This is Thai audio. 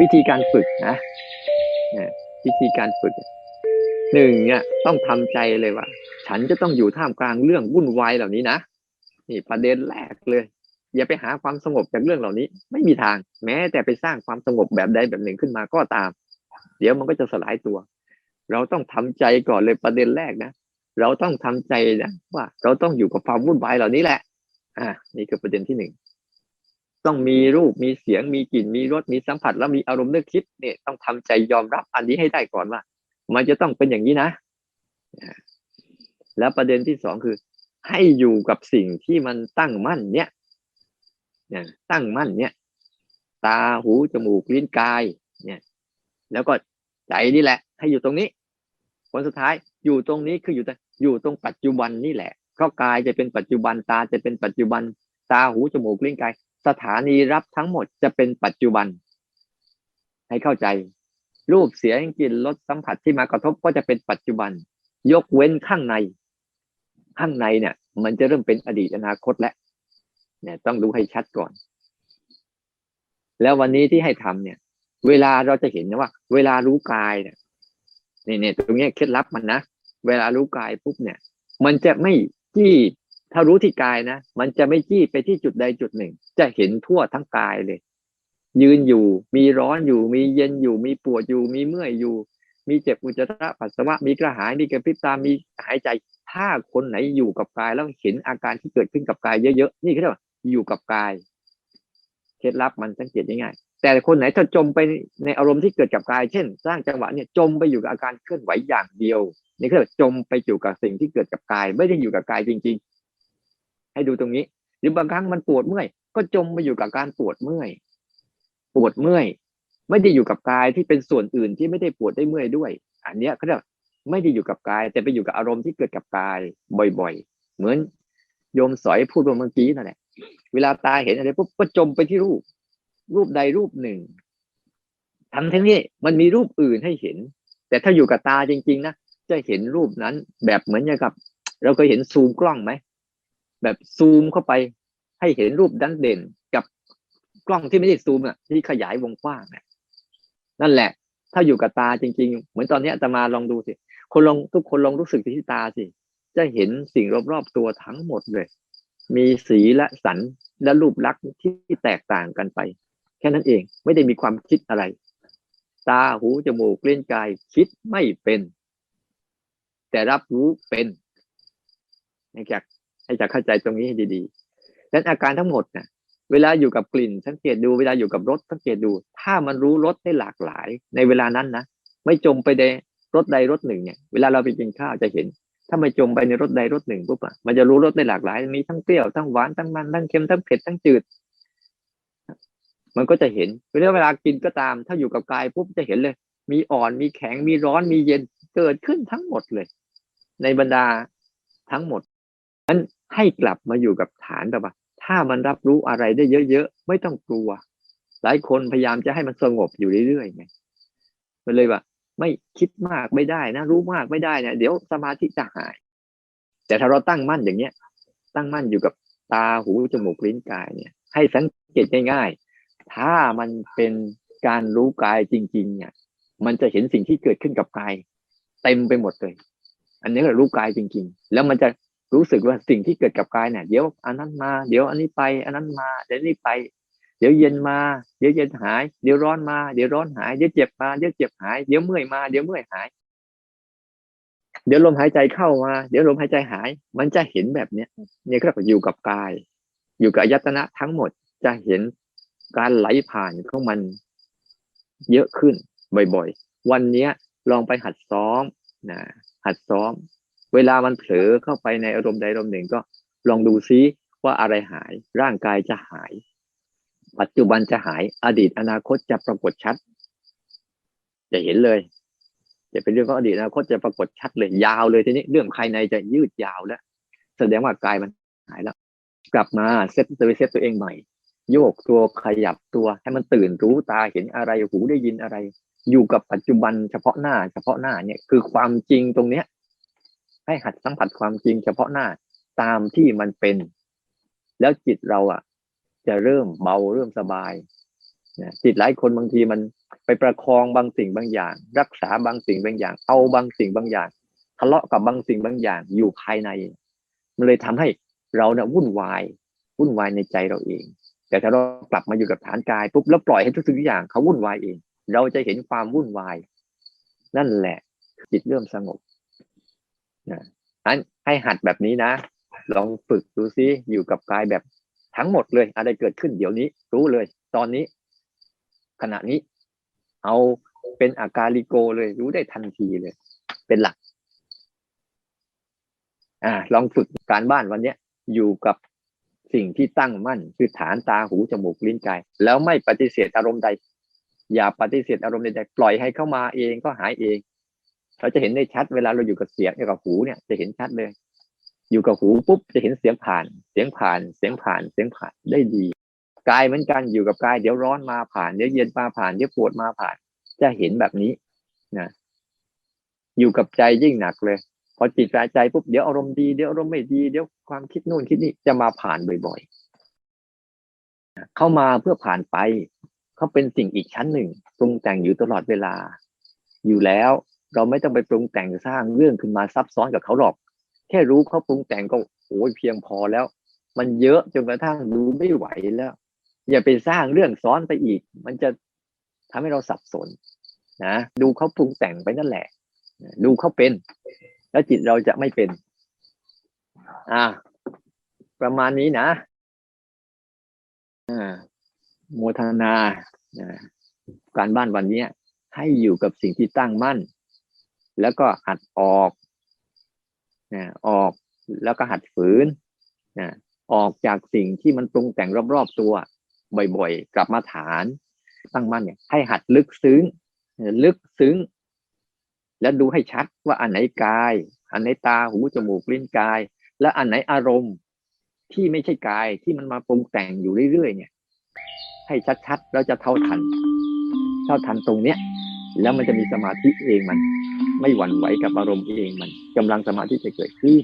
วิธีการฝึกนะเนี่ยวิธีการฝึกหนึ่งเนี่ยต้องทำใจเลยว่า ฉันจะต้องอยู่ท่ามกลางเรื่องวุ่นวายเหล่านี้นะนี่ประเด็นแรกเลย อย่าไปหาความสงบจากเรื่องเหล่านี้ ไม่มีทาง แม้แต่ไปสร้างความสงบแบบใดแบบหนึ่งขึ้นมาก็ตาม เดี๋ยวมันก็จะสลายตัว เราต้องทำใจก่อนเลยประเด็นแรกนะเราต้องทำใจนะว่า เราต้องอยู่กับความวุ่นวายเหล่านี้แหละ อ่า นี่คือประเด็นที่หนึ่ง ต้องมีรูปมีเสียงมีกลิ่นมีรสมีสัมผัส แล้วมีอารมณ์นึกคิดเนี่ยต้องทำใจยอมรับอันนี้ให้ได้ก่อนว่า มันจะต้องเป็นอย่างนี้นะ แล้วประเด็นที่สองคือ ให้อยู่กับสิ่งที่มันตั้งมั่นเนี่ยนะตั้งมั่นเนี่ย ตาหูจมูกลิ้นกาย เนี่ย แล้วก็ใจนี่แหละ ให้อยู่ตรงนี้ผลสุดท้ายอยู่ตรงนี้คืออยู่แต่อยู่ตรงปัจจุบันนี่แหละเพราะกายจะเป็นปัจจุบันตาจะเป็นปัจจุบัน ตาหูจมูกลิ้นกาย สถานีรับทั้งหมดจะเป็นปัจจุบัน ให้เข้าใจ รูปเสียงกลิ่นรสสัมผัสที่มากระทบก็จะเป็นปัจจุบัน ยกเว้นข้างใน ข้างในเนี่ย มันจะเริ่มเป็นอดีตอนาคตแล้วเนี่ยต้องดูให้ชัดก่อน แล้ววันนี้ที่ให้ทำเนี่ย เวลาเราจะเห็นนะว่า เวลารู้กายเนี่ยนี่เนี่ยตรงนี้เคล็ดลับมันนะเวลารู้กายปุ๊บเนี่ย มันจะไม่จี้ ถ้ารู้ที่กายนะ มันจะไม่จี้ไปที่จุดใดจุดหนึ่ง จะเห็นทั่วทั้งกายเลย ยืนอยู่ มีร้อนอยู่ มีเย็นอยู่ มีปวดอยู่ มีเมื่อยอยู่ มีเจ็บอุจจาระปัสสาวะ มีกระหาย มีกระพริบตา มีหายใจ ถ้าคนไหนอยู่กับกายแล้วเห็นอาการที่เกิดขึ้นกับกายเยอะๆ นี่เขาเรียกว่าอยู่กับกาย เคล็ดลับมันสังเกตง่ายๆ แต่คนไหนถ้าจมไปในอารมณ์ที่เกิดกับกาย เช่น สร้างจังหวะเนี่ย จมไปอยู่กับอาการเคลื่อนไหวอย่างเดียว นี่คือจมไปอยู่กับสิ่งที่เกิดกับกาย ไม่ได้อยู่กับกายจริง ๆ ให้ดูตรงนี้ หรือบางครั้งมันปวดเมื่อย ก็จมไปอยู่กับการปวดเมื่อย ปวดเมื่อย ไม่ได้อยู่กับกายที่เป็นส่วนอื่นที่ไม่ได้ปวดได้เมื่อยด้วย อันเนี้ยเขาเรียกไม่ได้อยู่กับกาย แต่ไปอยู่กับอารมณ์ที่เกิดกับกายบ่อยๆ เหมือนโยมสอยพูดเมื่อกี้นั่นแหละเวลาตาเห็นอะไรปุ๊บก็จมไปที่รูป รูปใดรูปหนึ่งทั้งทั้งนี้มันมีรูปอื่นให้เห็น แต่ถ้าอยู่กับตาจริง ๆ นะจะเห็นรูปนั้นแบบเหมือนอย่างกับ เราเคยเห็นซูมกล้องไหม แบบซูมเข้าไปให้เห็นรูปดันเด่นกับกล้องที่ไม่ได้ซูมอะที่ขยายวงกว้างน่ะนั่นแหละ ถ้าอยู่กับตาจริง ๆ เหมือนตอนนี้จะมาลองดูสิ คนลองทุกคนลองรู้สึกที่ตาสิ จะเห็นสิ่งรอบๆตัวทั้งหมดเลย มีสีและสันและรูปลักษณ์ที่แตกต่างกันไป แค่นั้นเองไม่ได้มีความคิดอะไร ตาหูจมูกเล่นกายคิดไม่เป็น แต่รับรู้เป็นให้จาก ให้จากเข้าใจตรงนี้ให้ดีๆดังนั้นอาการทั้งหมดนะเวลาอยู่กับกลิ่นสังเกตดูเวลาอยู่กับรสสังเกตดู ถ้ามันรู้รสได้หลากหลาย ในเวลานั้นนะไม่จมไปในรสใดรสหนึ่งเนี่ยเวลาเราไปกินข้าวจะเห็น ถ้าไม่จมไปในรสใดรสหนึ่งปุ๊บอะมันจะรู้รสได้หลากหลาย มีทั้งเปรี้ยวทั้งหวานทั้งมันทั้งเค็มทั้งเผ็ดทั้งจืด มันก็จะเห็นเวลาเวลากินก็ตาม ถ้าอยู่กับกายปุ๊บจะเห็นเลย มีอ่อนมีแข็งมีร้อนมีเย็นเกิดขึ้นทั้งหมดเลย ในบรรดาทั้งหมด นั้นให้กลับมาอยู่กับฐานแบบว่า ถ้ามันรับรู้อะไรได้เยอะๆไม่ต้องกลัว หลายคนพยายามจะให้มันสงบอยู่เรื่อยๆไงมันเลยว่า ไม่คิดมากไม่ได้นะ รู้มากไม่ได้นะเดี๋ยวสมาธิจะหาย แต่ถ้าเราตั้งมั่นอย่างเนี้ย ตั้งมั่นอยู่กับตาหูจมูกลิ้นกายเนี่ย ให้สังเกตง่ายๆ ถ้ามันเป็นการรู้กายจริง ๆ เนี่ย มันจะเห็นสิ่งที่เกิดขึ้นกับกาย เต็มไปหมดเลย อันนี้ก็รู้กายจริง ๆ แล้วมันจะ รู้สึกว่าสิ่งที่เกิดกับกายเนี่ยเดี๋ยวอันนั้นมา เดี๋ยวอันนี้ไป อันนั้นมาเดี๋ยวนี้ไป เดี๋ยวเย็นมา เดี๋ยวเย็นหาย เดี๋ยวร้อนมา เดี๋ยวร้อนหาย เดี๋ยวเจ็บมา เดี๋ยวเจ็บหาย เดี๋ยวเมื่อยมา เดี๋ยวเมื่อยหาย เดี๋ยวลมหายใจเข้ามา เดี๋ยวลมหายใจหาย มันจะเห็นแบบเนี้ยเนี่ยก็อยู่กับกาย อยู่กับอายตนะทั้งหมดจะเห็นการไหลผ่านของมันเยอะขึ้นบ่อยๆ วันเนี้ยลองไปหัดซ้อมนะหัดซ้อม เวลามันเผลอเข้าไปในอารมณ์ใดอารมณ์หนึ่งก็ลองดูซิว่าอะไรหาย ร่างกายจะหาย ปัจจุบันจะหาย อดีตอนาคตจะปรากฏชัด จะเห็นเลย จะเป็นเรื่องของอดีตอนาคตจะปรากฏชัดเลยยาวเลยทีนี้เรื่องภายในจะยืดยาวแล้ว แสดงว่ากายมันหายแล้ว กลับมาเซตตัวเซตตัวเองใหม่ โยกตัวขยับตัวให้มันตื่นรู้ตาเห็นอะไรหูได้ยินอะไร อยู่กับปัจจุบันเฉพาะหน้า เฉพาะหน้าเนี่ยคือความจริงตรงเนี้ย ให้หัดสัมผัสความจริงเฉพาะหน้าตามที่มันเป็น แล้วจิตเราอะ จะเริ่มเบาเริ่มสบายนะจิตหลายคนบางทีมันไปประคองบางสิ่งบางอย่าง รักษาบางสิ่งบางอย่าง เอาบางสิ่งบางอย่าง ทะเลาะกับบางสิ่งบางอย่างอยู่ภายใน มันเลยทำให้เราเนี่ยวุ่นวายวุ่นวายในใจเราเอง แต่ถ้าเรากลับมาอยู่กับฐานกายปุ๊บแล้วปล่อยให้ทุกสิ่งทุกอย่างเขาวุ่นวายเอง เราจะเห็นความวุ่นวาย นั่นแหละ จิตเริ่มสงบ นะนั้นให้หัดแบบนี้นะ ลองฝึกดูซิอยู่กับกายแบบทั้งหมดเลย อะไรเกิดขึ้นเดี๋ยวนี้ รู้เลย ตอนนี้ ขณะนี้ เอาเป็นอาการลิโกเลย รู้ได้ทันทีเลย เป็นหลัก อ่า ลองฝึกการบ้านวันเนี้ย อยู่กับสิ่งที่ตั้งมั่น คือฐานตาหูจมูกลิ้นกาย แล้วไม่ปฏิเสธอารมณ์ใด อย่าปฏิเสธอารมณ์ใดปล่อยให้เข้ามาเองก็หายเอง เราจะเห็นได้ชัดเวลาเราอยู่กับเสียงอยู่กับหูเนี่ยจะเห็นชัดเลย อยู่กับหูปุ๊บจะเห็นเสียงผ่าน เสียงผ่าน เสียงผ่าน เสียงผ่านได้ดีกายเหมือนกันอยู่กับกายเดี๋ยวร้อนมาผ่านเดี๋ยวเย็นมาผ่านเดี๋ยวปวดมาผ่าน จะเห็นแบบนี้นะอยู่กับใจยิ่งหนักเลย พอจิตใจปุ๊บเดี๋ยวอารมณ์ดีเดี๋ยวอารมณ์ไม่ดีเดี๋ยวความคิดนู่นคิดนี่จะมาผ่านบ่อยๆเข้ามาเพื่อผ่านไปเขาเป็นสิ่งอีกชั้นหนึ่งปรุงแต่งอยู่ตลอดเวลา อยู่แล้ว เราไม่ต้องไปปรุงแต่งสร้างเรื่องขึ้นมาซับซ้อนกับเขาหรอก แค่รู้เขาปรุงแต่งก็โอ้ยเพียงพอแล้ว มันเยอะจนกระทั่งดูไม่ไหวแล้ว อย่าไปสร้างเรื่องซ้อนไปอีก มันจะทำให้เราสับสนนะดูเขาปรุงแต่งไปนั่นแหละ ดูเขาเป็น แล้วจิตเราจะไม่เป็น อ่า ประมาณนี้นะอ่าโมทนานะการบ้านวันนี้ให้อยู่กับสิ่งที่ตั้งมั่น แล้วก็หัดออกนะออกแล้วก็หัดฝืนนะออกจากสิ่งที่มันปรุงแต่งรอบๆตัว บ่อยๆ กลับมาฐานตั้งมั่นเนี่ย ให้หัดลึกซึ้ง ลึกซึ้ง แล้วดูให้ชัดว่าอันไหนกาย อันไหนตาหูจมูกลิ้นกาย และอันไหนอารมณ์ที่ไม่ใช่กายที่มันมาปรุงแต่งอยู่เรื่อยๆเนี่ย ให้ชัดๆแล้วจะเท่าทัน เท่าทันตรงเนี้ย แล้วมันจะมีสมาธิเองมัน ไม่หวั่นไหวกับอารมณ์เองมันกำลังสมาธิจะเกิดขึ้น